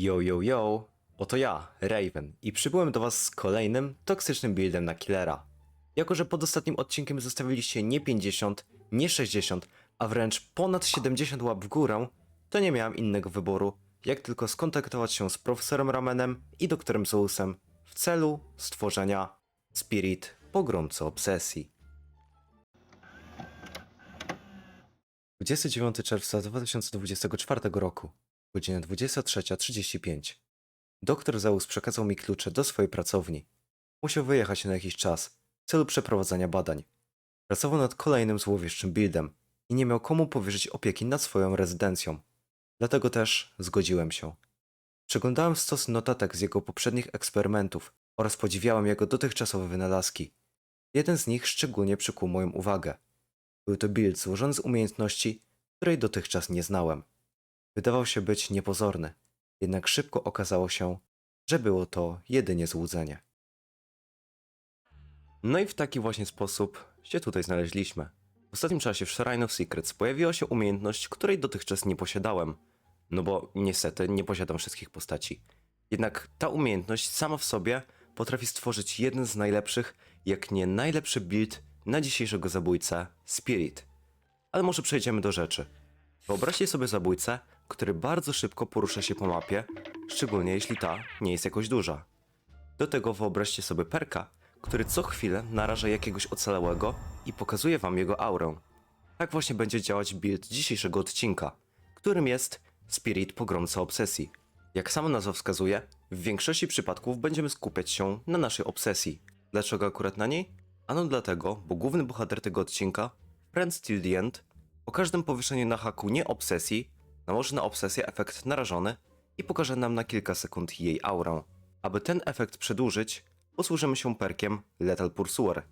Yo, yo, yo, oto ja, Raven, i przybyłem do was z kolejnym toksycznym buildem na killera. Jako, że pod ostatnim odcinkiem zostawiliście nie 50, nie 60, a wręcz ponad 70 łap w górę, to nie miałem innego wyboru, jak tylko skontaktować się z profesorem Ramenem i doktorem Zeusem w celu stworzenia Spirit Pogromcy Obsesji. 29 czerwca 2024 roku, godzina 23.35. Doktor Zeus przekazał mi klucze do swojej pracowni. Musiał wyjechać na jakiś czas w celu przeprowadzenia badań. Pracował nad kolejnym złowieszczym buildem i nie miał komu powierzyć opieki nad swoją rezydencją. Dlatego też zgodziłem się. Przeglądałem stos notatek z jego poprzednich eksperymentów oraz podziwiałem jego dotychczasowe wynalazki. Jeden z nich szczególnie przykuł moją uwagę. Był to build złożony z umiejętności, której dotychczas nie znałem. Wydawał się być niepozorny, jednak szybko okazało się, że było to jedynie złudzenie. No i w taki właśnie sposób się tutaj znaleźliśmy. W ostatnim czasie w Shrine of Secrets pojawiła się umiejętność, której dotychczas nie posiadałem. No bo niestety nie posiadam wszystkich postaci. Jednak ta umiejętność sama w sobie potrafi stworzyć jeden z najlepszych, jak nie najlepszy build na dzisiejszego zabójcę Spirit. Ale może przejdziemy do rzeczy. Wyobraźcie sobie zabójcę, który bardzo szybko porusza się po mapie, szczególnie jeśli ta nie jest jakoś duża. Do tego wyobraźcie sobie perka, który co chwilę naraża jakiegoś ocalałego i pokazuje wam jego aurę. Tak właśnie będzie działać build dzisiejszego odcinka, którym jest Spirit Pogromca Obsesji. Jak sama nazwa wskazuje, w większości przypadków będziemy skupiać się na naszej obsesji. Dlaczego akurat na niej? Ano dlatego, bo główny bohater tego odcinka, Friends Till The End, po każdym powieszeniu na haku nie obsesji, nałoży na obsesję efekt narażony i pokaże nam na kilka sekund jej aurę. Aby ten efekt przedłużyć, posłużymy się perkiem Lethal Pursuer,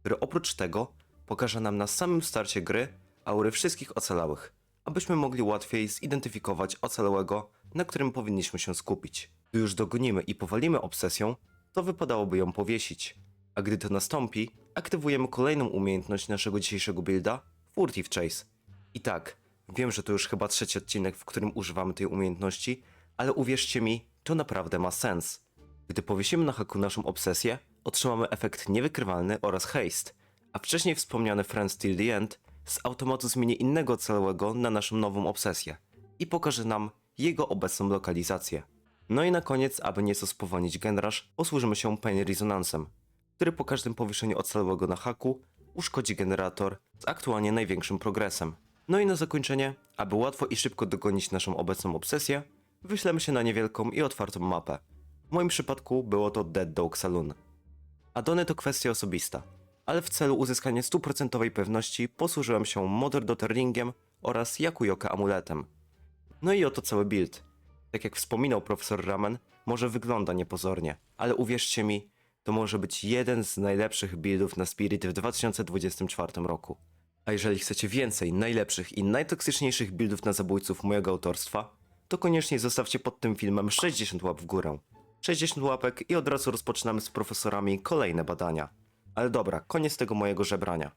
który oprócz tego pokaże nam na samym starcie gry aury wszystkich ocalałych, abyśmy mogli łatwiej zidentyfikować ocalałego, na którym powinniśmy się skupić. Gdy już dogonimy i powalimy obsesją, to wypadałoby ją powiesić, a gdy to nastąpi, aktywujemy kolejną umiejętność naszego dzisiejszego builda, Furtive Chase. I tak, wiem, że to już chyba trzeci odcinek, w którym używamy tej umiejętności, ale uwierzcie mi, to naprawdę ma sens. Gdy powiesimy na haku naszą obsesję, otrzymamy efekt niewykrywalny oraz haste, a wcześniej wspomniany Friends Till The End z automatu zmieni innego całego na naszą nową obsesję i pokaże nam jego obecną lokalizację. No i na koniec, aby nieco spowolnić generaż, posłużymy się Pain Resonancem, który po każdym powieszeniu ocalałego na haku uszkodzi generator z aktualnie największym progresem. No i na zakończenie, aby łatwo i szybko dogonić naszą obecną obsesję, wyślemy się na niewielką i otwartą mapę. W moim przypadku było to Dead Dog Saloon. Adony to kwestia osobista, ale w celu uzyskania stuprocentowej pewności posłużyłem się Mother Daughter Ringiem oraz Yakuyoka amuletem. No i oto cały build. Tak jak wspominał profesor Ramen, może wygląda niepozornie, ale uwierzcie mi, to może być jeden z najlepszych buildów na Spirit w 2024 roku. A jeżeli chcecie więcej najlepszych i najtoksyczniejszych buildów na zabójców mojego autorstwa, to koniecznie zostawcie pod tym filmem 60 łap w górę. 60 łapek i od razu rozpoczynamy z profesorami kolejne badania. Ale dobra, koniec tego mojego żebrania.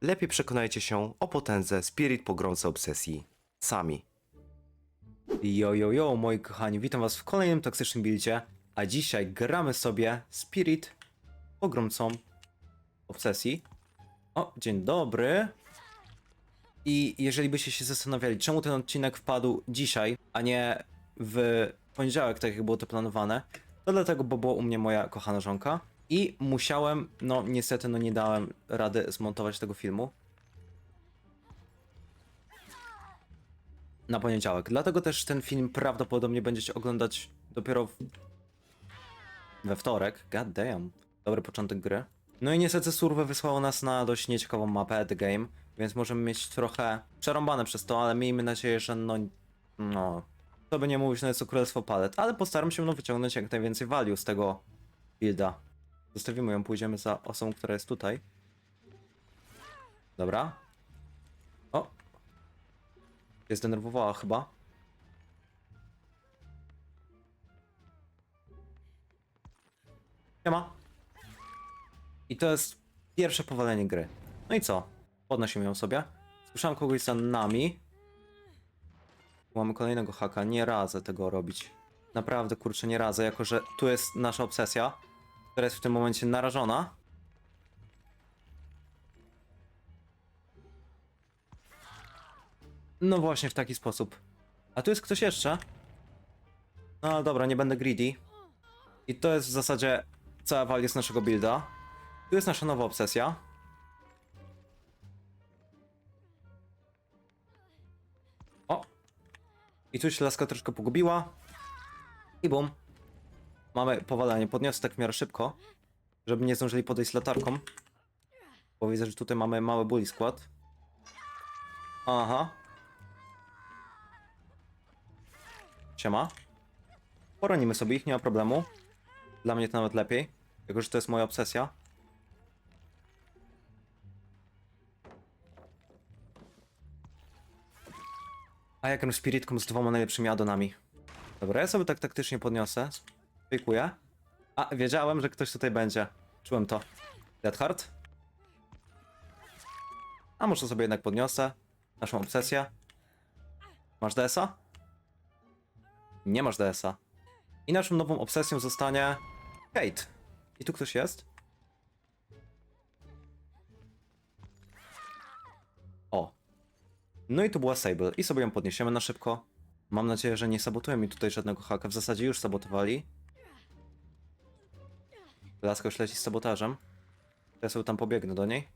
Lepiej przekonajcie się o potędze Spirit Pogromcy Obsesji sami. Yo, yo, yo, moi kochani, witam was w kolejnym toksycznym buildzie, a dzisiaj gramy sobie Spirit Pogromcą Obsesji. O, dzień dobry. I jeżeli byście się zastanawiali, czemu ten odcinek wpadł dzisiaj, a nie w poniedziałek, tak jak było to planowane, to dlatego, bo była u mnie moja kochana żonka i musiałem, no niestety, no nie dałem rady zmontować tego filmu na poniedziałek. Dlatego też ten film prawdopodobnie będziecie oglądać dopiero w... we wtorek. God damn. Dobry początek gry. No i niestety Survey wysłało nas na dość nieciekawą mapę The Game, więc możemy mieć trochę przerąbane przez to, ale miejmy nadzieję, że no... No... To by nie mówić, no jest to Królestwo Palet, ale postaram się no wyciągnąć jak najwięcej value z tego builda. Zostawimy ją, pójdziemy za osobą, która jest tutaj. Dobra. O! Się zdenerwowała chyba. Nie ma. I to jest pierwsze powalenie gry. No i co? Podnosimy ją sobie. Słyszałem kogoś za nami. Mamy kolejnego haka, nie radzę tego robić. Naprawdę, kurczę, nie radzę, jako że tu jest nasza obsesja, która jest w tym momencie narażona. No właśnie, w taki sposób. A tu jest ktoś jeszcze? No dobra, nie będę greedy. I to jest w zasadzie cała walia z naszego builda. Tu jest nasza nowa obsesja. O! I tu się laska troszkę pogubiła. I bum. Mamy powalenie. Podniosę tak w miarę szybko, żeby nie zdążyli podejść z latarką. Bo widzę, że tutaj mamy mały bully skład. Aha. Siema. Poronimy sobie ich, nie ma problemu. Dla mnie to nawet lepiej, jako że to jest moja obsesja. A jakim spiritką z dwoma najlepszymi addonami. Dobra, ja sobie tak taktycznie podniosę. Spiekuję. A, wiedziałem, że ktoś tutaj będzie. Czułem to. Dead. A może sobie jednak podniosę. Naszą obsesję. Masz DS-a? Nie masz DS-a. I naszą nową obsesją zostanie Kate. I tu ktoś jest? No i tu była Sable. I sobie ją podniesiemy na szybko. Mam nadzieję, że nie sabotują mi tutaj żadnego haka. W zasadzie już sabotowali. Laska już leci z sabotażem. Ja sobie tam pobiegnę do niej.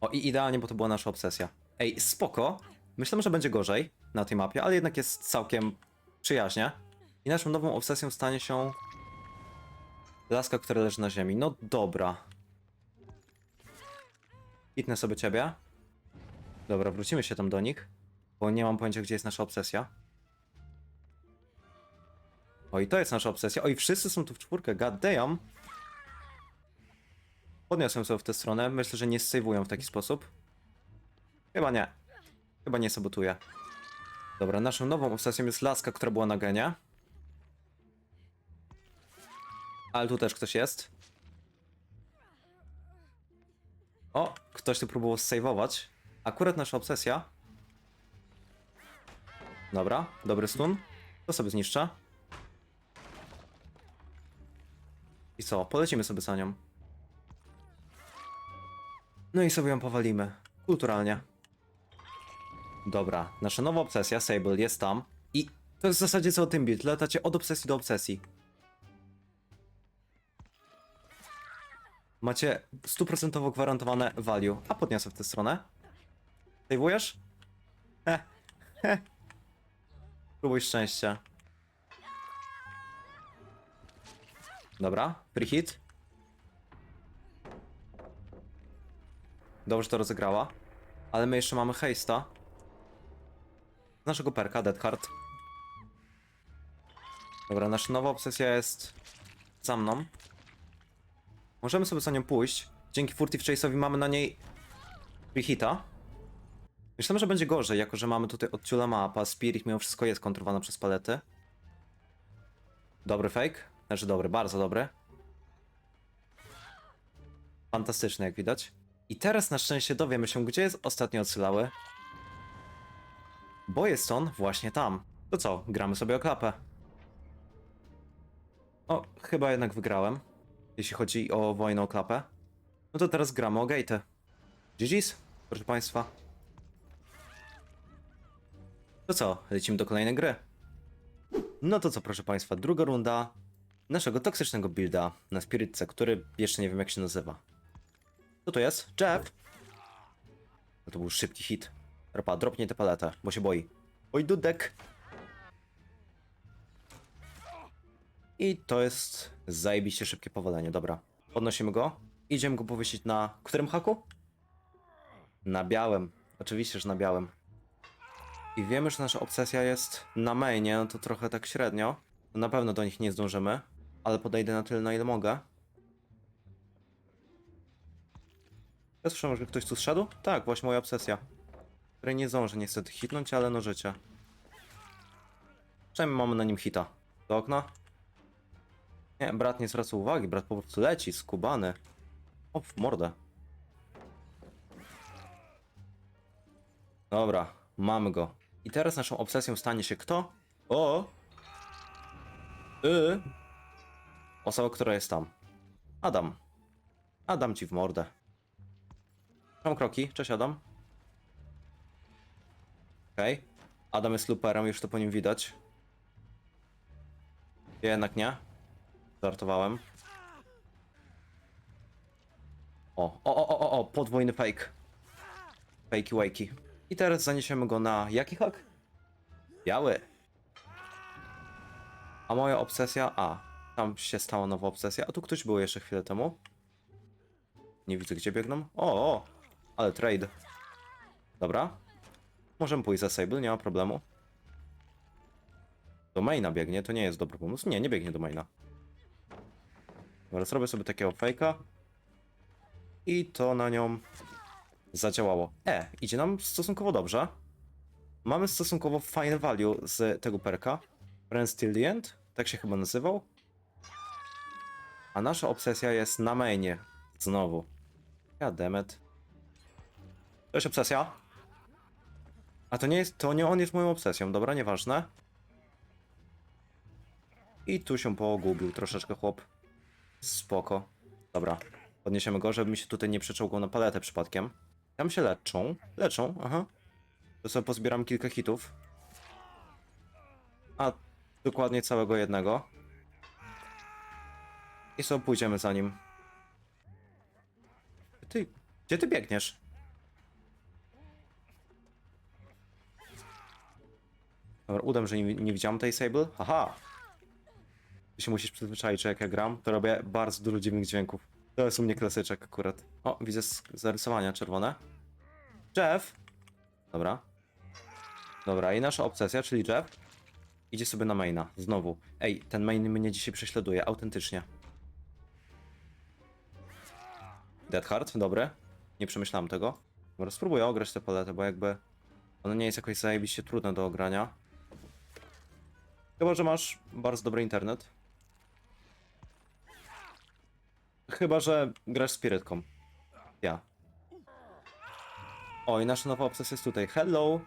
O, i idealnie, bo to była nasza obsesja. Ej, spoko. Myślałem, że będzie gorzej na tej mapie, ale jednak jest całkiem przyjaźnie. I naszą nową obsesją stanie się... Laska, która leży na ziemi. No dobra. Hitnę sobie ciebie. Dobra, wrócimy się tam do nich. Bo nie mam pojęcia, gdzie jest nasza obsesja. O, i to jest nasza obsesja. O, i wszyscy są tu w czwórkę. God damn. Podniosłem sobie w tę stronę. Myślę, że nie sejwują w taki sposób. Chyba nie. Chyba nie sabotuję. Dobra, naszą nową obsesją jest laska, która była na genie. Ale tu też ktoś jest. O, ktoś tu próbował sejwować. Akurat nasza obsesja. Dobra, dobry stun. To sobie zniszczę. I co? Polecimy sobie za nią. No i sobie ją powalimy. Kulturalnie. Dobra, nasza nowa obsesja, Sable, jest tam. I to jest w zasadzie cały tym build. Latacie od obsesji do obsesji. Macie stuprocentowo gwarantowane value. A podniosę w tę stronę. Sejwujesz? He, he. Próbuj szczęścia. Dobra, free. Dobrze to rozegrała. Ale my jeszcze mamy haste'a. Z naszego perka, Dead Heart. Dobra, nasza nowa obsesja jest za mną. Możemy sobie za nią pójść. Dzięki Furtive Chase'owi mamy na niej hita. Myślałem, że będzie gorzej, jako że mamy tutaj od ciula mapa, Spirit mimo wszystko jest kontrolowana przez palety. Dobry fake. Znaczy dobry, bardzo dobry. Fantastyczny, jak widać. I teraz na szczęście dowiemy się, gdzie jest ostatni ocalały. Bo jest on właśnie tam. To co, gramy sobie o klapę. O, chyba jednak wygrałem. Jeśli chodzi o wojnę o klapę. No to teraz gramy o gate'y. GG's, proszę państwa. To co, lecimy do kolejnej gry. No to co, proszę państwa, druga runda naszego toksycznego builda na Spiritce, który jeszcze nie wiem jak się nazywa. Co to jest? Jeff! No to był szybki hit. Ropa, dropnie tę paletę, bo się boi. Oj, dudek! I to jest zajebiście szybkie powolenie, dobra. Podnosimy go. Idziemy go powiesić na... którym haku? Na białym. Oczywiście, że na białym. I wiemy, że nasza obsesja jest na mainie, no to trochę tak średnio. Na pewno do nich nie zdążymy, ale podejdę na tyle, na ile mogę. Ja słyszałem, że ktoś tu zszedł? Tak, właśnie moja obsesja. Której nie zdążę niestety hitnąć, ale no życie. Przynajmniej mamy na nim hita. Do okna? Nie, brat nie zwraca uwagi, brat po prostu leci, skubany. O, w mordę. Dobra, mamy go. I teraz naszą obsesją stanie się kto? O! Y! Osoba, która jest tam. Adam. Adam ci w mordę. Mam kroki. Cześć Adam. Okej. Adam jest luperem, już to po nim widać. Jednak nie. Żartowałem. O, o, o, o, o, podwójny fake. Fakey wakey. I teraz zaniesiemy go na jaki hak? Biały. A moja obsesja, a, tam się stała nowa obsesja, a tu ktoś był jeszcze chwilę temu. Nie widzę gdzie biegną. O, o, ale trade. Dobra. Możemy pójść za Sable, nie ma problemu. Do maina biegnie, to nie jest dobry pomysł. Nie, nie biegnie do maina. Dobra, zrobię sobie takiego fejka. I to na nią zadziałało. E, idzie nam stosunkowo dobrze. Mamy stosunkowo fajne value z tego perka. Friends Till the End, tak się chyba nazywał. A nasza obsesja jest na mainie. Znowu. Goddammit. To jest obsesja. A to nie jest, to nie on jest moją obsesją, dobra, nieważne. I tu się pogubił troszeczkę chłop. Spoko. Dobra. Podniesiemy go, żeby mi się tutaj nie przeczołgał na paletę przypadkiem. Tam się leczą. Leczą, aha. To sobie pozbieram kilka hitów. A dokładnie całego jednego. I sobie pójdziemy za nim. Ty, gdzie ty biegniesz? Dobra, udam, że nie, nie widziałem tej Sable. Aha! Ty się musisz przyzwyczaić, że jak ja gram, to robię bardzo dużo dziwnych dźwięków. To jest u mnie klasyczek akurat. O, widzę zarysowania czerwone. Jeff! Dobra. Dobra, i nasza obsesja, czyli Jeff, idzie sobie na maina. Znowu. Ej, ten main mnie dzisiaj prześladuje, autentycznie. Dead Heart, dobre. Nie przemyślałem tego. Dobra, spróbuję ograć tę paletę, bo jakby ona nie jest jakoś zajebiście trudna do ogrania. Chyba, że masz bardzo dobry internet. Chyba, że grasz spirytką. Ja. O, i nasza nowa obsesja jest tutaj. Hello!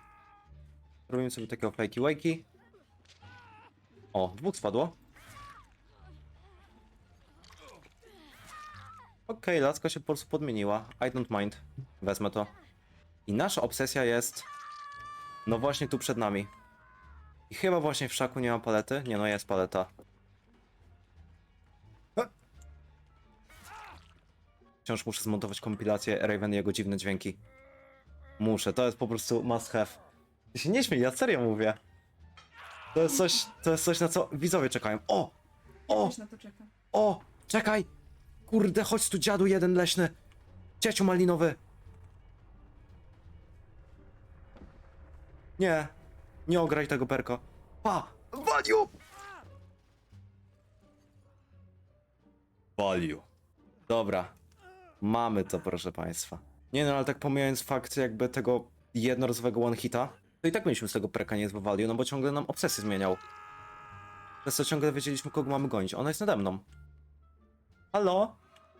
Robimy sobie takiego wakey. O, dwóch spadło. Okej, laska się po prostu podmieniła. I don't mind. Wezmę to. I nasza obsesja jest... No właśnie tu przed nami. I chyba właśnie w szaku nie ma palety. Nie no, jest paleta. Wciąż muszę zmontować kompilację Raven i jego dziwne dźwięki. Muszę, to jest po prostu must have. Ty się nie śmiej, ja serio mówię. To jest coś, to jest coś na co widzowie czekają. O! O! Też na to czekam. O! Czekaj! Kurde, chodź tu dziadu jeden leśny! Cieciu malinowy! Nie, nie ograj tego perka. Pa! Waliu! Waliu. Dobra. Mamy to, proszę państwa. Nie no, ale tak pomijając fakt jakby tego jednorazowego one hita, to i tak mieliśmy z tego perka niezłe value, no bo ciągle nam obsesję zmieniał. Przez co ciągle wiedzieliśmy, kogo mamy gonić. Ona jest nade mną. Halo?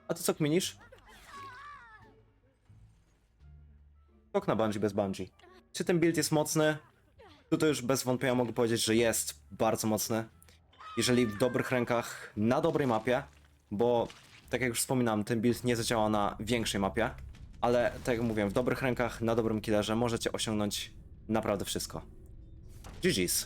A ty co kminisz? Skok na bungee bez bungee. Czy ten build jest mocny? Tutaj już bez wątpienia mogę powiedzieć, że jest bardzo mocny. Jeżeli w dobrych rękach, na dobrej mapie, bo tak jak już wspominałem, ten build nie zadziała na większej mapie, ale tak jak mówiłem, w dobrych rękach, na dobrym killerze możecie osiągnąć naprawdę wszystko. GG's.